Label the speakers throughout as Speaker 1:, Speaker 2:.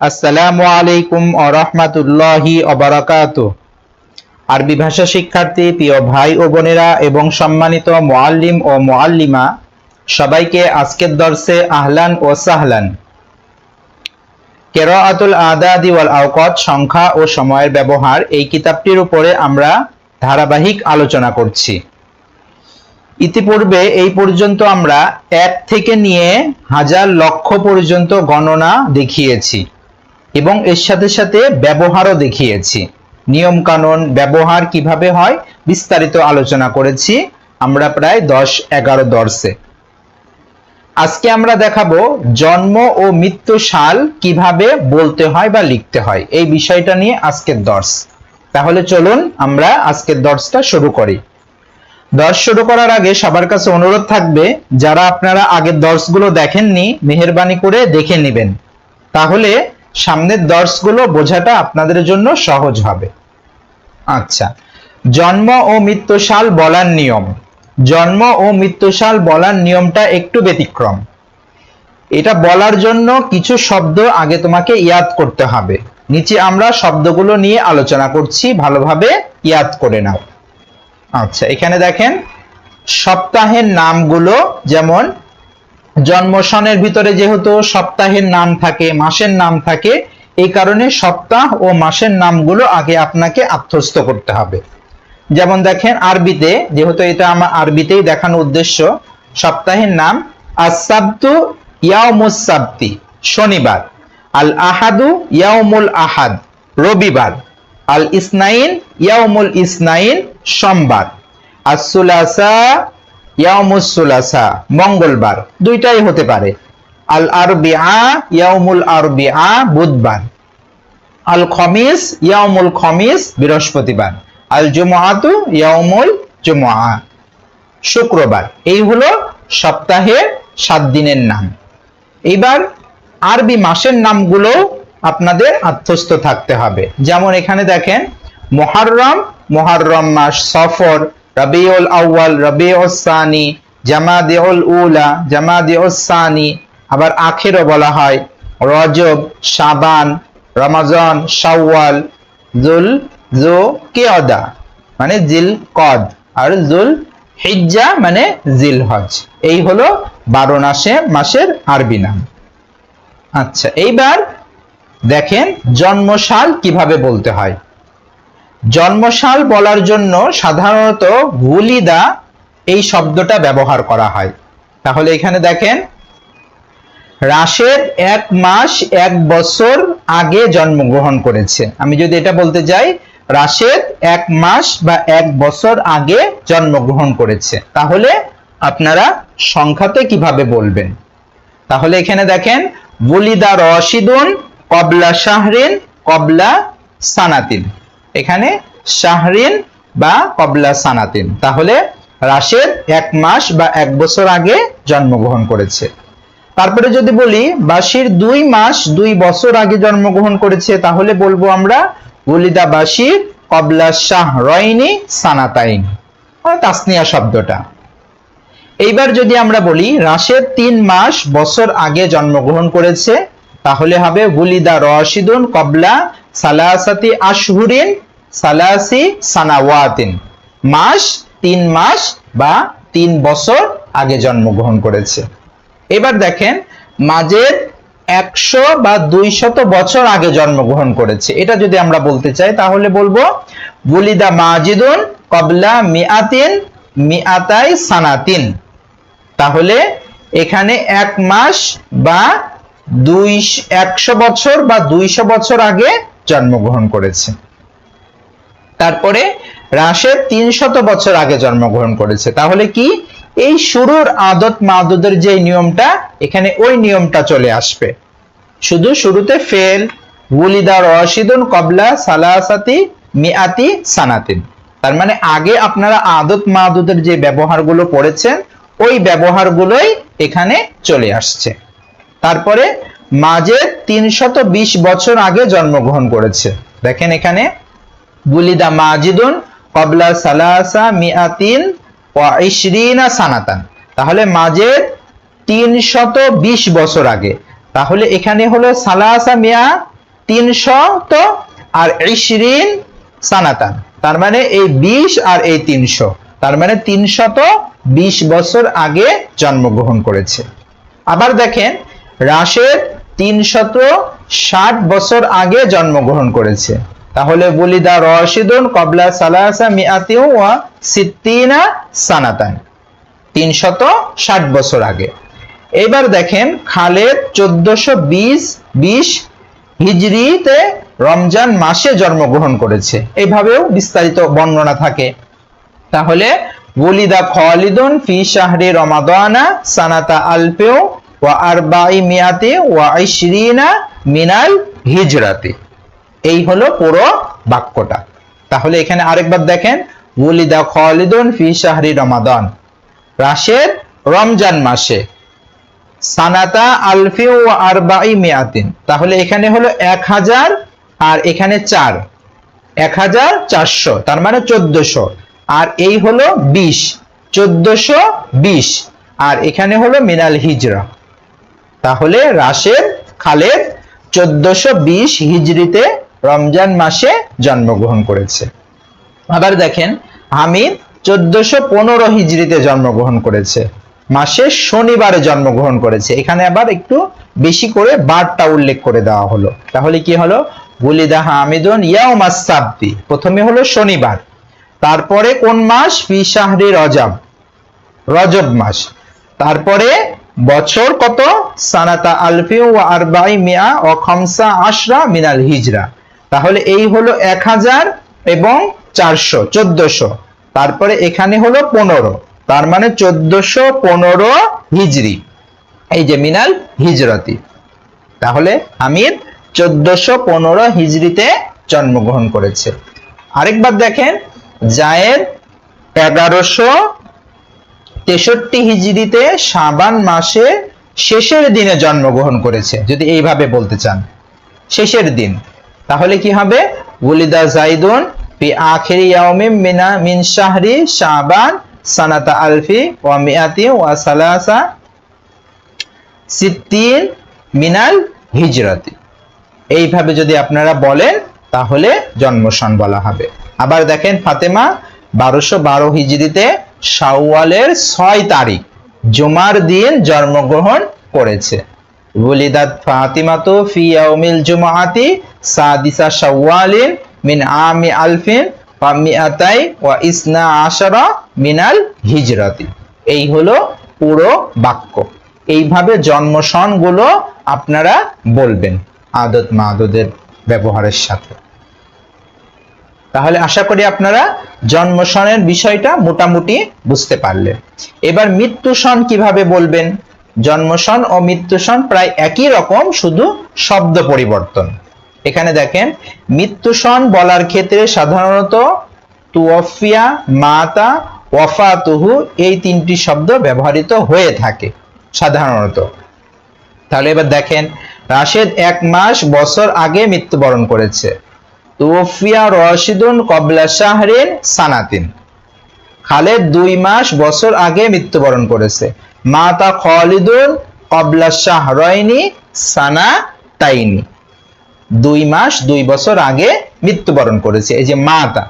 Speaker 1: আসসালামু আলাইকুম ও রহমাতুল্লাহি অবরাকাত আরবি ভাষা শিক্ষার্থী, প্রিয় ভাই ও বোনেরা এবং সম্মানিত মোয়াল্লিম ও মোয়াল্লিমা সবাইকে আজকের দর্শে আহলান ও সাহলান। কেরাআতুল আদাদি ওয়াল আওকাত, সংখ্যা ও সময়ের ব্যবহার এই কিতাবটির উপরে আমরা ধারাবাহিক আলোচনা করছি। ইতিপূর্বে এই পর্যন্ত আমরা এক থেকে নিয়ে হাজার লক্ষ পর্যন্ত গণনা দেখিয়েছি। এবং এর সাথে সাথে ব্যবহারও দেখিয়েছি। নিয়ম কানুন ব্যবহার কীভাবে হয় বিস্তারিত আলোচনা করেছি। আমরা প্রায় দশ, এগারো দর্শে। আজকে আমরা দেখাবো জন্ম ও মৃত্যু সাল কীভাবে বলতে হয় বা লিখতে হয়। এই বিষয়টা নিয়ে আজকের দর্শ। তাহলে চলুন আমরা আজকের দর্শটা শুরু করি। দর্শ শুরু করার আগে সবার কাছে অনুরোধ থাকবে, যারা আপনারা আগের দর্শগুলো দেখেননি, মেহেরবানি করে দেখে নেবেন। তাহলে সামনের দর্শগুলো বোঝাটা আপনাদের জন্য সহজ হবে। আচ্ছা জন্ম ও মৃত্যু সাল বলার নিয়ম। জন্ম ও মৃত্যু সাল বলার নিয়মটা একটু ব্যতিক্রম। এটা বলার জন্য কিছু শব্দ আগে তোমাকে ইয়াদ করতে হবে। নিচে আমরা শব্দগুলো নিয়ে আলোচনা করছি, ভালোভাবে ইয়াদ করে নাও। আচ্ছা এখানে দেখেন, সপ্তাহের নামগুলো যেমন জন্মসনের ভিতরে যেহেতু সপ্তাহের নাম থাকে, মাসের নাম থাকে, এই কারণে সপ্তাহ ও মাসের নামগুলো আগে আপনাকে আত্মস্থ করতে হবে। যেমন দেখেন, আরবিতে, যেহেতু এটা আমার আরবিতেই দেখানোর উদ্দেশ্য, সপ্তাহের নাম আসাবতু ইয়াউমুসাবতি শনিবার। আল আহাদু ইয়াউমুল আহাদ রবিবার। আল ইসনাইন ইয়াউমুল ইসনাইন সোমবার। আসুলাসা ইয়ামুসুলাসা মঙ্গলবার। দুইটাই হতে পারে। আল আরবিআ ইয়াউমুল আরবিআ বুধবার। আল খমিস, ইয়াউমুল খমিস, বৃহস্পতিবার। আল জুমআতু, ইয়াউমুল জুমআ। শুক্রবার। এই হলো সপ্তাহের সাত দিনের নাম। এইবার আরবি মাসের নামগুলো আপনাদের আত্মস্থ থাকতে হবে। যেমন এখানে দেখেন, মোহাররম মোহাররম মাস সফর রবিউল আউয়াল, রবিউল সানি, জামাদিউল উলা, জামাদিউল সানি, আবার আখেরও বলা হয় রজব সাবান রমাজান, শাওয়াল, জুল জো কেয়দা মানে জিল কদ আর জুল হিজ্জা মানে জিল হজ এই হলো বারো মাসে, মাসের আরবি নাম। আচ্ছা এইবার দেখেন জন্মসাল কীভাবে বলতে হয়। জন্মসাল বলার জন্য সাধারণত গুলিদা এই শব্দটা ব্যবহার করা হয়। তাহলে এখানে দেখেন রাশেদ এক মাস এক বছর আগে জন্মগ্রহণ করেছে। আমি যদি এটা বলতে যাই রাশেদ এক মাস বা এক বছর আগে জন্মগ্রহণ করেছে। তাহলে আপনারা সংখ্যাতে কীভাবে বলবেন? তাহলে এখানে দেখেন বুলিদা রশিদুন কবলা শাহরিন কবলা সানাতিন। এখানে শাহরিন বা কবলা সানাতিন। তাহলে রাশেদ এক মাস বা এক বছর আগে জন্মগ্রহণ করেছে। তারপরে যদি বলি বাসির দুই মাস, দুই বছর আগে জন্মগ্রহণ করেছে, তাহলে বলব আমরা ওলিদা বাসির কবলা শাহ রয়নি সানাতাইন। তাসনিয়া শব্দটা। এইবার যদি আমরা বলি, রাশেদ তিন মাস, বছর আগে জন্মগ্রহণ করেছে, তাহলে হবে গুলিদা রশিদুন কবলা সালাসাতি আশহুরিন সালাসি সানাওয়াতিন। মাস, তিন মাস বা তিন বছর আগে জন্মগ্রহণ করেছে। এবার দেখেন, মাঝের একশো বা দুইশত বছর আগে জন্মগ্রহণ করেছে। এটা যদি আমরা বলতে চাই, তাহলে বলব, বুলিদা মাজিদুন কবলা মিয়াতিন মিয়াতাই সানাতিন। তাহলে এখানে এক মাস বা দুই একশো বছর বা দুইশো বছর আগে জন্মগ্রহণ করেছে। তারপরে রাশেদ তিনশত বছর আগে জন্মগ্রহণ করেছে। তাহলে কি? এই শুরুর আদত মাদুদের যে নিয়মটা, এখানে ওই নিয়মটা চলে আসবে। শুধু শুরুতে ফেল গুলিদা রশিদুন কবলা সালাসাতি মিয়াতি সানাতিন। তার মানে আগে আপনারা আদত মাদুদের যে ব্যবহারগুলো পড়েছেন, ওই ব্যবহারগুলোই এখানে চলে আসছে। তারপরে মাঝে তিনশত বিশ বছর আগে জন্মগ্রহণ করেছে। দেখেন এখানে বুলিদা মাজিদুন কবলা সালাসা মিয়াতিন ইশরিনা সানাতান। তাহলে মাঝে তিনশত বিশ বছর আগে। তাহলে এখানে হলো সালাসা, মিয়া তিনশত আর ইশরিন সানাতান। তার মানে এই বিশ আর এই তিনশো। তার মানে তিনশত বিশ বছর আগে জন্মগ্রহণ করেছে। আবার দেখেন, রাশেদ তিনশত ষাট বছর আগে জন্মগ্রহণ করেছে। তাহলে বলিদা রশিদুন কবলা সালাসা মিয়াতিউ ওয়া সিত্তিনা সানাতান। তিনশত ষাট বছর আগে। এবার দেখেন খালেদ চোদ্দশো বিশ বিশ হিজরিতে রমজান মাসে জন্মগ্রহণ করেছে। এভাবেও বিস্তারিত বর্ণনা থাকে। তাহলে ওলিদা খালিদুন ফি শাহরি রমাদানা সানাতা আলফেও ওয়া আরবাই মিয়াতে ওয়া ইশরিনা মিনাল হিজরাতে। এই হলো পুরো বাক্যটা। তাহলে এখানে আরেকবার দেখেন ওলিদা খালিদুন ফি শাহরি রমাদান। রাশেদ রমজান মাসে। সানাতা আলফি ও আরবাই মিয়াতিন। তাহলে এখানে হলো এক হাজার আর এখানে চার। এক হাজার চারশো, তার মানে চোদ্দশো। আর এই হলো বিশ, চোদ্দশো বিশ। আর এখানে হলো মিনাল হিজরা। তাহলে রাশেদ খালেদ চোদ্দশো বিশ হিজরিতে রমজান মাসে জন্মগ্রহণ করেছে। আবার দেখেন, হামিদ চোদ্দশো পনেরো হিজড়িতে জন্মগ্রহণ করেছে। মাসে শনিবারে জন্মগ্রহণ করেছে। এখানে আবার একটু বেশি করে বারটা উল্লেখ করে দেওয়া হলো। তাহলে কি হলো? বুলিদা ইয়াউমাস সাবতি প্রথমে হলো শনিবার। তারপরে কোন মাস? ফি শাহরি রজব। রজব মাস। তারপরে বছর কত? সানাতা আলফি ও আরবাই মিয়া ও খমসা আশরা মিনাল হিজরা। তাহলে এই হলো এক হাজার এবং চারশো, চোদ্দশো। তারপরে এখানে হলো পনেরো। তার মানে চোদ্দশো পনেরো হিজরি। এই যে মিনাল হিজরতি। তাহলে হামিদ চোদ্দশো পনেরো হিজরিতে জন্মগ্রহণ করেছে। আরেকবার দেখেন, জায়েদ এগারোশো তেষট্টি হিজরিতে সাবান মাসে শেষের দিনে জন্মগ্রহণ করেছে, যদি এইভাবে বলতে চান। শেষের দিন। তাহলে কি হবে? ওলিদা জাইদুন ফি আখিরি ইয়াউমিন মিনা মিন শাহরি শাবান সানাতা আলফি ওয়া মিয়াতি ওয়া সালাসা সিত্তিন মিনাল হিজরতি। এইভাবে যদি আপনারা বলেন, তাহলে জন্মসন বলা হবে। আবার দেখেন ফাতেমা বারোশো বারো হিজরিতে শাওয়ালের ছয় তারিখ, জুমার দিন জন্মগ্রহণ করেছে। ওলিদাত ফাতিমাতু ফি ইয়াউমিল জুমআতি সাদিসা শাওয়ালিন মিন আমি আলফিন ওয়া মিআতাই ওয়া ইসনা আশারা মিনাল এই হলো পুরো বাক্য। এইভাবে জন্মসনগুলো আপনারা বলবেন আদত মাদদের ব্যবহারের সাথে। তাহলে আশা করি আপনারা জন্মসনের বিষয়টা মোটামুটি বুঝতে পারলেন। এবার মৃত্যুসন কীভাবে বলবেন? জন্মসন ও মৃত্যুসন প্রায় একই রকম, শুধু শব্দ পরিবর্তন। এখানে দেখেন মৃত্যুসন বলার ক্ষেত্রে সাধারণত তুয়ফিয়া মাতা, ওয়াফাতুহু এই তিনটি শব্দ ব্যবহৃত হয়ে থাকে, সাধারণত। তাহলে এবার দেখেন, রাশেদ এক মাস বছর আগে মৃত্যুবরণ করেছে। তুফিয়া রশিদুন কবলা শাহরিন সানাতিন। খালেদ দুই মাস বছর আগে মৃত্যুবরণ করেছে। মাতা খালিদুন কবলা শাহরাইনি সানা তাইনি দুই মাস, দুই বছর আগে মৃত্যুবরণ করেছে, এই যে মাতা।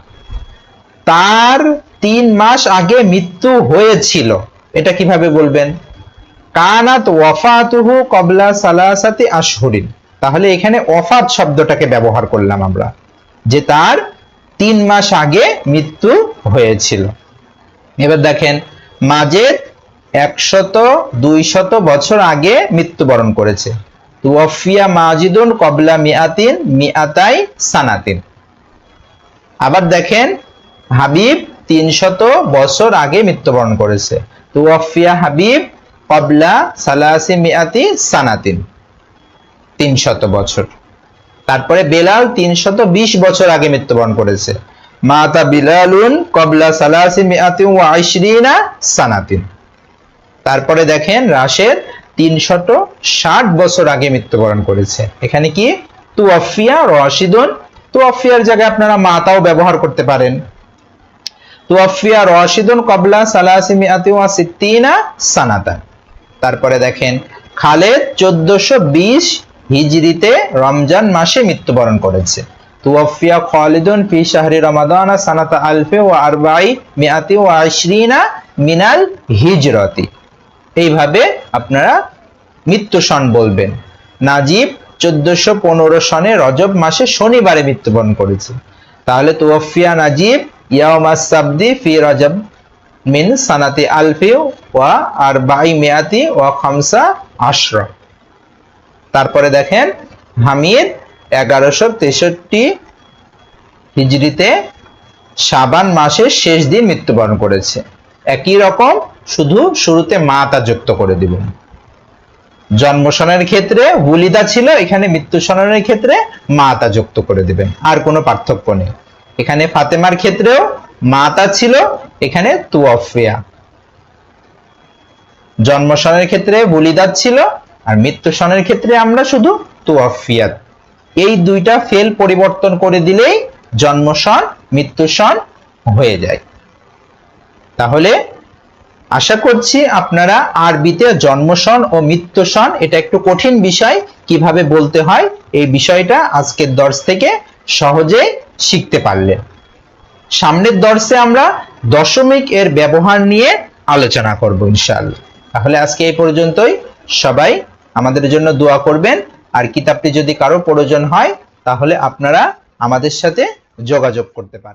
Speaker 1: তার তিন মাস আগে মৃত্যু হয়েছিল। এটা কীভাবে বলবেন? কানাত ওয়াফাতুহু কবলা সালাসাতি আশহুরিন। তাহলে এখানে ওয়াফাত শব্দটাকে ব্যবহার করলাম আমরা, যে তার তিন মাস আগে মৃত্যু হয়েছিল। এবার দেখেন, মাজেদ একশত, দুইশত বছর আগে মৃত্যুবরণ করেছে। তুয়ফিয়া মাজিদুন কবলা মিয়াতিন মিয়াতাই সানাতিন। আবার দেখেন, হাবিব তিনশত বছর আগে মৃত্যুবরণ করেছে। তুয়ফিয়া হাবিব কবলা সালাসি মিয়াতি সানাতিন, তিনশত বছর। তারপরে বেলাল তিনশত বিশ বছর আগে মৃত্যুবরণ করেছে। মাতা বিলালুন কবলা সালাসি মিয়াতি ওয়া সানাতিন। তারপরে দেখেন রাশেদ তিনশত ষাট বছর আগে মৃত্যুবরণ করেছে। এখানে কি? তুয়াফিয়া রশিদুন। তুয়াফিয়ার জায়গায় আপনারা মাতাও ব্যবহার করতে পারেন। তুয়াফিয়া রশিদুন কবলা সালাসি মিয়াতি সানাতান। তারপরে দেখেন খালেদ চোদ্দশো বিশ হিজরিতে রমজান মাসে মৃত্যুবরণ করেছে। তুওয়াফিয়া খালিদুন ফি শাহরি রমাদান সানাতা আলফে ও আরবাই মিয়াতি ও আশরিনা মিনাল হিজরতি। এইভাবে আপনারা মৃত্যু সন বলবেন। নাজিব চোদ্দশো পনেরো সনে রজব মাসে শনিবারে মৃত্যুবরণ করেছে। তাহলে তুওয়াফিয়া নাজিব ইয়ামাস সাবদি ফি রজব মিন সানাতি আলফি ওয়া আর বাই মিয়াতি ওয়া খামসা আশরা। তারপরে দেখেন হামিদ এগারোশো তেষট্টি হিজরিতে সাবান মাসের শেষ দিন মৃত্যুবরণ করেছে। একই রকম শুধু শুরুতে মাতা যুক্ত করে দিবেন। জন্মসনের ক্ষেত্রে বুলিদা ছিল, এখানে মৃত্যু সননের ক্ষেত্রে মাতা যুক্ত করে দিবেন, আর কোনো পার্থক্য নেই। এখানে ফাতেমার ক্ষেত্রেও মাতা ছিল, এখানে তুয়াফিয়া জন্মসনের ক্ষেত্রে বুলিদাত ছিল, আর মৃত্যু সনের ক্ষেত্রে আমরা শুধু তুয়াফিয়াত এই দুইটা ফেল পরিবর্তন করে দিলেই জন্মসন মৃত্যু সন হয়ে যায়। তাহলে আশা করছি আপনারা আরবিতে জন্মসন ও মৃত্যুসন, এটা একটু কঠিন বিষয়, কীভাবে বলতে হয়, এই বিষয়টা আজকের দর্শ থেকে সহজে শিখতে পারলেন সামনের দর্শে আমরা দশমিক এর ব্যবহার নিয়ে আলোচনা করব ইনশাআল্লাহ। তাহলে আজকে এই পর্যন্তই। সবাই আমাদের জন্য দোয়া করবেন। আর কিতাবটি যদি কারও প্রয়োজন হয়, তাহলে আপনারা আমাদের সাথে যোগাযোগ করতে পারেন।